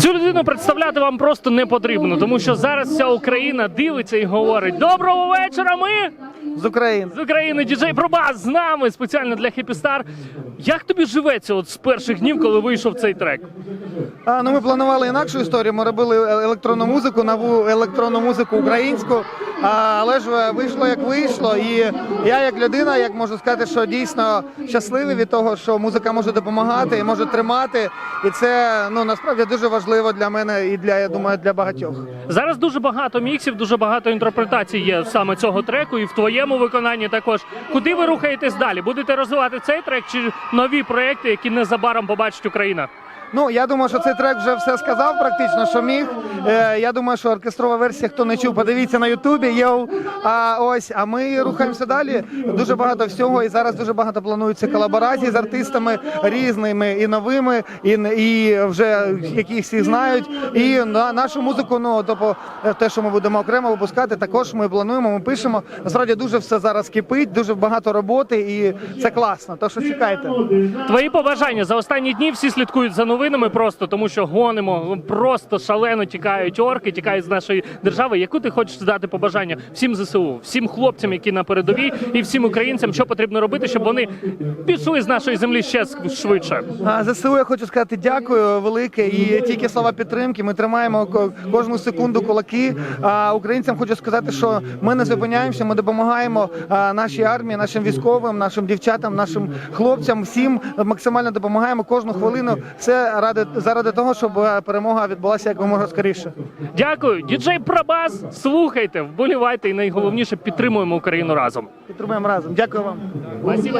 Цю людину представляти вам просто не потрібно, тому що зараз вся Україна дивиться і говорить: Доброго вечора! Ми з України. з України діджей Пробас з нами спеціально для хіпістар. Як тобі живеться от з перших днів, коли вийшов цей трек? А, ну, ми планували інакшу історію. Ми робили е- електронну музику, нову електронну музику українську. Але ж е, вийшло як вийшло. І я, як людина, як можу сказати, що дійсно щасливий від того, що музика може допомагати і може тримати. І це ну насправді дуже важливо для мене і для я думаю, для багатьох. Зараз дуже багато міксів, дуже багато інтерпретацій є саме цього треку, і в твоєму виконанні також. Куди ви рухаєтесь далі? Будете розвивати цей трек чи нові проекти, які незабаром побачить Україна? Ну я думаю, що цей трек вже все сказав, практично, що міг. Е, я думаю, що оркестрова версія, хто не чув, подивіться на Ютубі. Йоу. А ось, а ми рухаємося далі. Дуже багато всього, і зараз дуже багато плануються колаборацій з артистами різними і новими, і, і вже які всі знають. І на нашу музику, ну тобто те, що ми будемо окремо випускати, також ми плануємо. Ми пишемо. Насправді дуже все зараз кипить, дуже багато роботи, і це класно. То що чекайте. Твої побажання за останні дні всі слідкують за новинами, просто тому що гонимо, просто шалено тікають орки, тікають з нашої держави. Яку ти хочеш дати побажання всім ЗСУ, всім хлопцям, які на передовій, і всім українцям, що потрібно робити, щоб вони пішли з нашої землі ще швидше? А, ЗСУ я хочу сказати дякую велике і тільки слова підтримки. Ми тримаємо ко- кожну секунду кулаки. А українцям хочу сказати, що ми не зупиняємося. Ми допомагаємо нашій армії, нашим військовим, нашим дівчатам, нашим хлопцям. Всім максимально допомагаємо кожну хвилину. Все ради заради того, щоб е, перемога відбулася як можна скоріше. Дякую, діджей Прабас. Слухайте, вболівайте і найголовніше підтримуємо Україну разом. Підтримуємо разом. Дякую вам. Спасибо.